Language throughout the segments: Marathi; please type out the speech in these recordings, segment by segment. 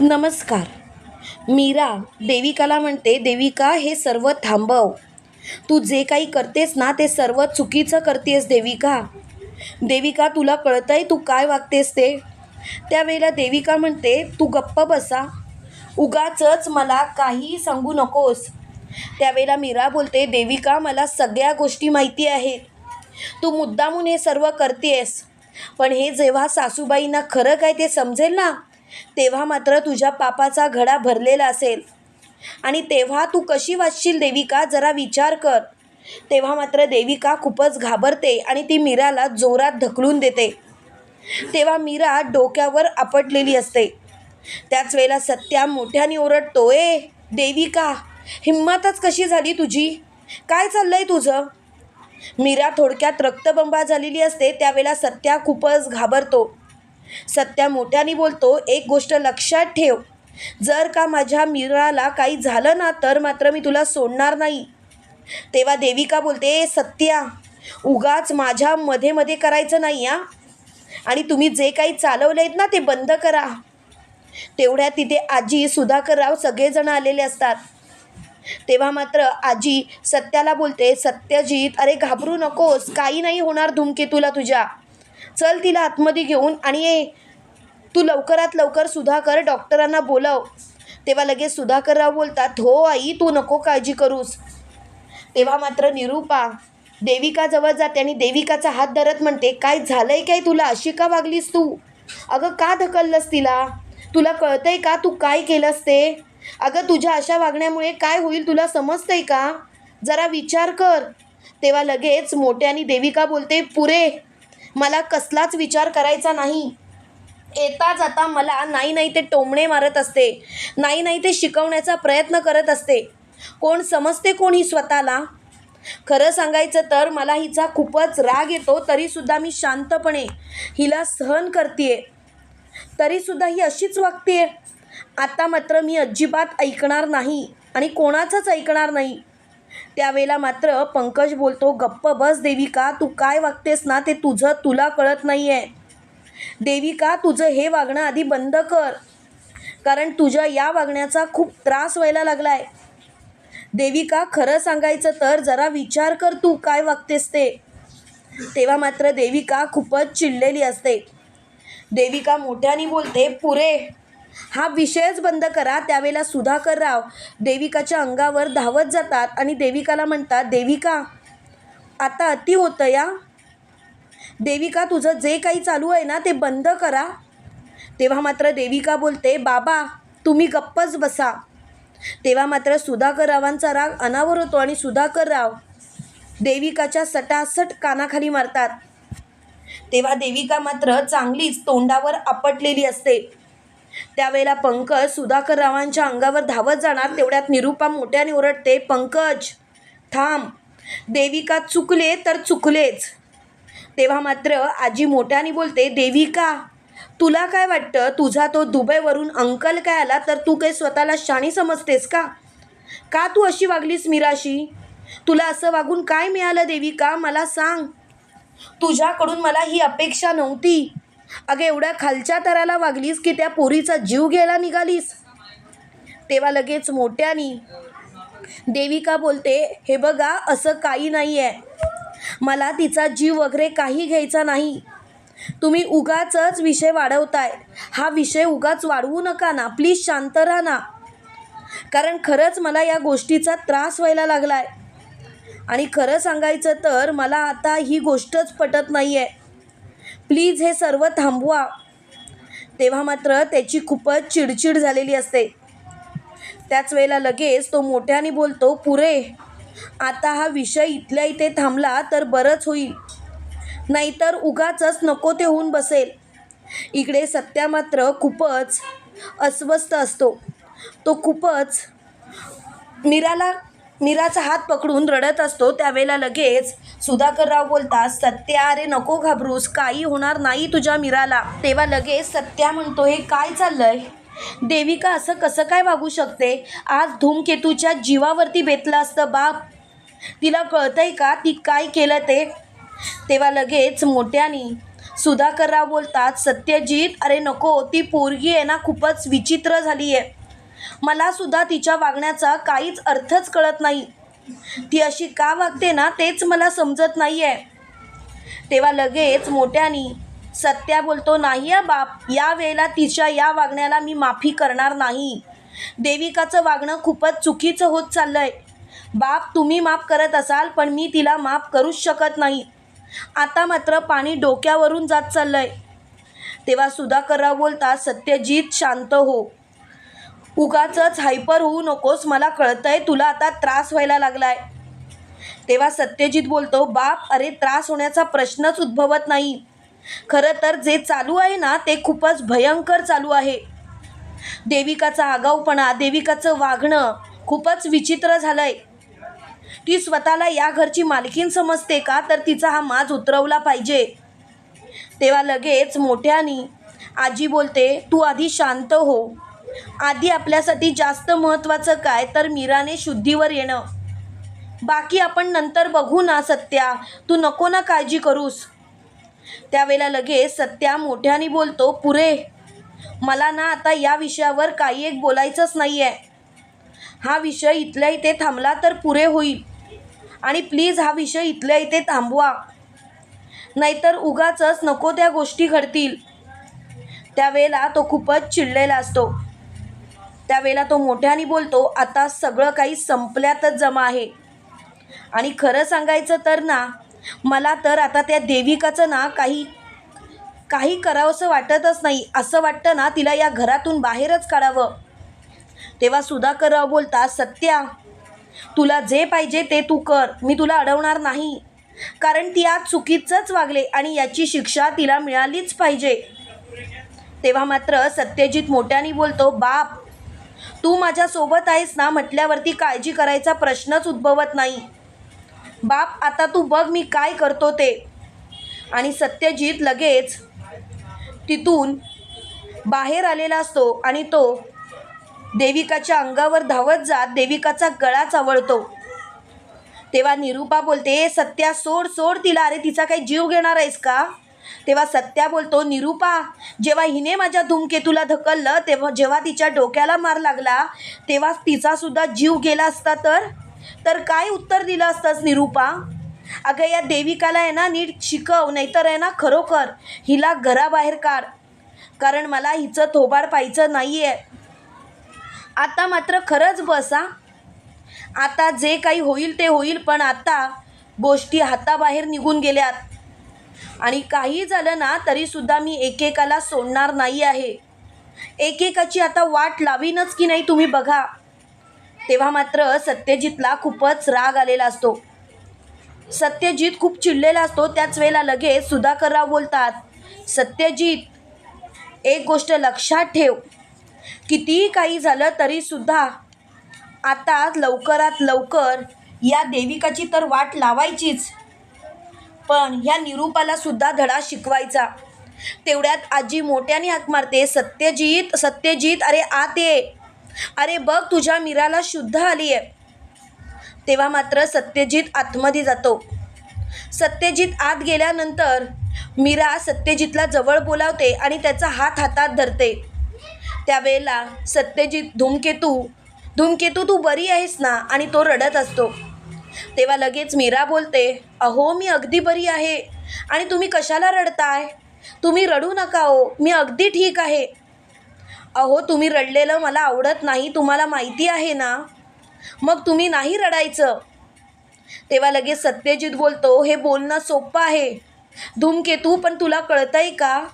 नमस्कार. मीरा देविकाला म्हणते देविका हे सर्व थांबव. तू जे काही करतेस ना ते सर्व चुकीचं करतेस देविका. देविका तुला कळतंय तू काय वागतेस ते? त्यावेळेला देविका म्हणते तू गप्प बसा. उगाचच मला काही सांगू नकोस. त्यावेळेला मीरा बोलते देविका मला सगळ्या गोष्टी माहिती आहेत. तू मुद्दामून हे सर्व करतेस. पण हे जेव्हा सासूबाईंना खरं काय ते समजेल ना तेव्हा मात्र तुझ्या पापाचा घडा भरलेला असेल. आणि तेव्हा तू कशी वाचशील देविका? जरा विचार कर. तेव्हा मात्र देविका खूपच घाबरते आणि ती मीराला जोरात ढकलून देते. तेव्हा मीरा डोक्यावर आपटलेली असते. त्याच वेळेला सत्या मोठ्याने ओरडतो ए देविका हिंमतच कशी झाली तुझी? काय चाललंय तुझं? मीरा थोडक्यात रक्तबंबा झालेली असते त्यावेळेला सत्या खूपच घाबरतो. सत्या मोठ्याने बोलतो एक गोष्ट लक्षात ठेव. जर का माझ्या मीराला काही झालं ना तर मात्र मी तुला सोडणार नाही. तेव्हा देविका बोलते सत्या उगाच माझ्या मध्ये मध्ये करायचं नाही या आणि तुम्ही जे काही चालवले आहेत ना ते बंद करा. तेवढ्या तिथे आजी सुधाकरराव सगळेजण आलेले असतात. तेव्हा मात्र आजी सत्याला बोलते सत्यजीत अरे घाबरू नकोस काही नाही होणार धूमकेतूला तुझ्या. चल तिला आतमध्ये घेऊन आणि ये. तू लवकरात लवकर सुधाकर डॉक्टरांना बोलाव. तेव्हा लगेच सुधाकरराव बोलतात हो आई तू नको काळजी करूस. तेव्हा मात्र निरूपा देविकाजवळ जाते आणि देविकाचा हात धरत म्हणते काय झालंय काय तुला? अशी का वागलीस तू? अगं का ढकललंस तिला? तुला कळतंय का तू काय केलंस ते? अगं तुझ्या अशा वागण्यामुळे काय होईल तुला समजतंय का? जरा विचार कर. तेव्हा लगेच मोठ्यानी देविका बोलते पुरे मला कसलाच विचार करायचा नाही. येता जाता मला नाही नाही ते टोमणे मारत असते. नाही नाही ते शिकवण्याचा प्रयत्न करत असते. कोण समजते कोण ही स्वतःला? खरं सांगायचं तर मला हिचा खूपच राग येतो तरीसुद्धा मी शांतपणे हिला सहन करते तरीसुद्धा ही अशीच वागते आता मात्र मी अजिबात ऐकणार नाही आणि कोणाचंच ऐकणार नाही. त्यावेळेला मात्र पंकज बोलतो गप्प बस देविका तू काय वागतेस ना ते तुझं तुला कळत नाही आहे देविका तुझं हे वागणं आधी बंद कर. कारण तुझ्या या वागण्याचा खूप त्रास व्हायला लागला आहे देविका खरं सांगायचं तर जरा विचार कर तू काय वागतेस ते. तेव्हा मात्र देविका खूपच चिडलेली असते. देविका मोठ्याने बोलते पुरे हा विषयच बंद करा. त्यावेळेला सुधाकर राव देविकाच्या अंगावर धावत जातात आणि देविकाला म्हणतात देविका आता अति होतं या. देविका तुझं जे काही चालू आहे ना ते बंद करा. तेव्हा मात्र देविका बोलते बाबा तुम्ही गप्पच बसा. तेव्हा मात्र सुधाकर रावांचा राग अनावर होतो आणि सुधाकर राव देविकाच्या सटासट कानाखाली मारतात. तेव्हा देविका मात्र चांगलीच तोंडावर आपटलेली असते. त्यावेळेला पंकज सुधाकररावांच्या अंगावर धावत जाणार तेवढ्यात निरूपा मोठ्याने ओरडते पंकज थांब. देविका चुकले तर चुकलेच. तेव्हा मात्र आजी मोठ्याने बोलते देविका तुला काय वाटतं? तुझा तो दुबईवरून अंकल काय आला? तर तू काही स्वतःला शाणी समजतेस का? का तू अशी वागलीस मीराशी? तुला असं वागून काय मिळालं देविका? मला सांग. तुझ्याकडून मला ही अपेक्षा नव्हती. अगं एवढ्या खालच्या तराला वागलीस की त्या पोरीचा जीव घ्यायला निघालीस. तेव्हा लगेच मोठ्यानी देविका बोलते हे बघा असं काही नाही आहे मला तिचा जीव वगैरे काही घ्यायचा नाही. तुम्ही उगाचच विषय वाढवताय. हा विषय उगाच वाढवू नका ना प्लीज शांत राहा ना. कारण खरंच मला या गोष्टीचा त्रास व्हायला लागला आहे आणि खरं सांगायचं तर मला आता ही गोष्टच पटत नाही आहे प्लीज हे सर्व थांबवा. तेव्हा मात्र त्याची खूपच चिडचिड झालेली असते. त्याच वेळेला लगेच तो मोठ्याने बोलतो पुरे आता हा विषय इथल्या इथे थांबला तर बरंच होईल. नाहीतर उगाचच नको ते होऊन बसेल. इकडे सत्या मात्र खूपच अस्वस्थ असतो. तो खूपच मीराला मीराचा हात पकडून रडत असतो. त्यावेळेला लगेच सुधाकरराव बोलतात सत्या अरे नको घाबरूस काही होणार नाही तुझ्या मीराला. तेव्हा लगेच सत्या म्हणतो हे काय चाललंय? देविका असं कसं काय वागू शकते? आज धूमकेतूच्या जीवावरती बेतलं असतं बाप. तिला कळतंय का? ती काय केलं ते? तेव्हा लगेच मोठ्यानी सुधाकरराव बोलतात सत्यजित अरे नको ती पोरगी आहे ना खूपच विचित्र झाली आहे मला सुद्धा तिच्या वागण्याचा काहीच अर्थच कळत नाही. ती अशी का वागते ना तेच मला समजत नाही आहे तेव्हा लगेच मोठ्यानी सत्या बोलतो नाही या बाप या वेळेला तिच्या या वागण्याला मी माफी करणार नाही. देविकाचं वागणं खूपच चुकीचं होत चाललंय. बाप तुम्ही माफ करत असाल पण मी तिला माफ करूच शकत नाही. आता मात्र पाणी डोक्यावरून जात चाललंय. तेव्हा सुधाकरराव बोलता सत्यजित शांत हो. उगाच हायपर होऊ नकोस मला कळतंय तुला आता त्रास व्हायला लागलाय. तेव्हा सत्यजित बोलतो बाप अरे त्रास होण्याचा प्रश्नच उद्भवत नाही. खरं तर जे चालू आहे ना ते खूपच भयंकर चालू आहे. देविकाचा आगाऊपणा देविकाचं वागणं खूपच विचित्र झालंय. ती स्वतःला या घरची मालकीन समजते का? तर तिचा हा माज उतरवला पाहिजे. तेव्हा लगेच मोठ्यानी आजी बोलते तू आधी शांत हो. आधी आपल्यासाठी जास्त महत्त्वाचं काय? तर मीराने शुद्धीवर येणं. बाकी आपण नंतर बघू ना सत्या. तू नको ना काळजी करूस. त्यावेळेला लगेच सत्या मोठ्याने बोलतो पुरे मला ना आता या विषयावर काही एक बोलायचंच नाही आहे हा विषय इथल्या इथे थांबला तर पुरे होईल. आणि प्लीज हा विषय इथल्या इथे थांबवा. नाहीतर उगाचच नको त्या गोष्टी घडतील. त्यावेळेला तो खूपच चिडलेला असतो. त्यावेळेला तो मोठ्याने बोलतो आता सगळं काही संपल्यातच जमा आहे. आणि खरं सांगायचं तर ना मला तर आता त्या देविकाचं ना काही काही करावंसं वाटतच नाही. असं वाटतं ना तिला या घरातून बाहेरच काढावं. तेव्हा सुधाकरराव बोलता सत्या तुला जे पाहिजे ते तू कर. मी तुला अडवणार नाही. कारण ती आज चुकीचंच वागले आणि याची शिक्षा तिला मिळालीच पाहिजे. तेव्हा मात्र सत्यजित मोठ्याने बोलतो बाप तू माझ्यासोबत आहेस ना म्हटल्यावरती काळजी करायचा प्रश्नच उद्भवत नाही. बाप आता तू बघ मी काय करतो ते. आणि सत्यजित लगेच तिथून बाहेर आलेला असतो आणि तो देविकाच्या अंगावर धावत जात देविकाचा गळा चावळतो. तेव्हा निरूपा बोलते सत्या सोड सोड तिला. अरे तिचा काही जीव घेणार आहेस का? तेव्हा सत्या बोलतो निरूपा जेव्हा हिने माझ्या धूमकेतूला ढकललं तेव्हा जेव्हा तिच्या डोक्याला मार लागला तेव्हा तिचा सुद्धा जीव गेला असता तर? तर काय उत्तर दिलं असतंस निरूपा? अगं या देविकाला आहे ना नीट शिकव नाहीतर आहे ना खरोखर हिला घराबाहेर काढ. कारण मला हिचं थोबाड पाहिजे नाही आहे आता मात्र खरंच बस हा. आता जे काही होईल ते होईल पण आता गोष्टी हाताबाहेर निघून गेल्यात. आणि काही झालं ना तरीसुद्धा मी एकेकाला सोडणार नाही आहे. एकेकाची आता वाट लावीनच की नाही तुम्ही बघा. तेव्हा मात्र सत्यजितला खूपच राग आलेला असतो. सत्यजित खूप चिडलेला असतो त्याच वेळेला लगेच सुधाकरराव बोलतात सत्यजित एक गोष्ट लक्षात ठेव. कितीही काही झालं तरीसुद्धा आता लवकरात लवकर या देविकाची तर वाट लावायचीच. पण ह्या निरूपाला सुद्धा धडा शिकवायचा. तेवढ्यात आजी मोठ्याने हाक मारते सत्यजित सत्यजित अरे आत ये. अरे बघ तुझ्या मीराला शुद्ध आली आहे तेव्हा मात्र सत्यजित आतमध्ये जातो. सत्यजित आत गेल्यानंतर मीरा सत्यजितला जवळ बोलावते आणि त्याचा हात हातात धरते. त्यावेळेला सत्यजित धूमकेतू धूमकेतू तू बरी आहेस ना? आणि तो रडत असतो. तेव्हा लगेच मीरा बोलते अहो मी अगदी बरी आहे. आणि तुम्ही कशाला रडताय? तुम्ही रडू नका हो मी अगदी ठीक आहे. अहो तुम्ही रडलेलं मला आवडत नाही तुम्हाला माहिती आहे ना? मग तुम्ही नाही रडायचं. तेव्हा लगेच सत्यजित बोलतो हे बोलणं सोपं आहे. धूमकेतू पण तुला कळतंय का?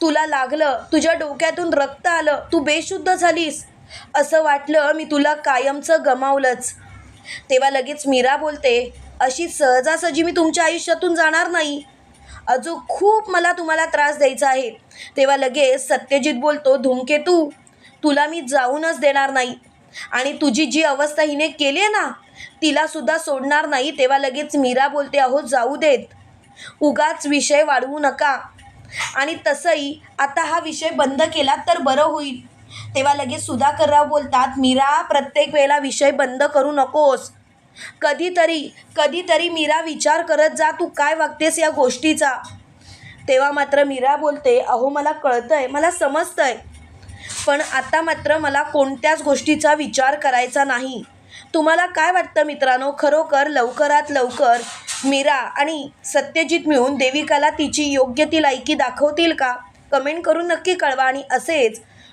तुला लागलं तुझ्या डोक्यातून रक्त आलं तू बेशुद्ध झालीस. असं वाटलं मी तुला कायमचं गमावलंच. तेव्हा लगेच मीरा बोलते अशी सहजासहजी मी तुमच्या आयुष्यातून जाणार नाही. अजून खूप मला तुम्हाला त्रास द्यायचा आहे. तेव्हा लगेच सत्यजित बोलतो धूमकेतू तुला मी जाऊनच देणार नाही. आणि तुझी जी अवस्था हिने केली आहे ना तिलासुद्धा सोडणार नाही. तेव्हा लगेच मीरा बोलते अहो जाऊ देत. उगाच विषय वाढवू नका. आणि तसंही आता हा विषय बंद केला तर बरं होईल. तेव्हा लगेच सुधाकरराव बोलतात मीरा प्रत्येक वेळेला विषय बंद करू नकोस. कधीतरी कधीतरी मीरा विचार करत जा तू काय वागतेस या गोष्टीचा. तेव्हा मात्र मीरा बोलते अहो मला कळतंय मला समजतंय. पण आता मात्र मला कोणत्याच गोष्टीचा विचार करायचा नाही. तुम्हाला काय वाटतं मित्रांनो? खरोखर लवकरात लवकर मीरा आणि सत्यजित मिळून देविकाला तिची योग्य ती लायकी दाखवतील का? कमेंट करून नक्की कळवा आणि असेच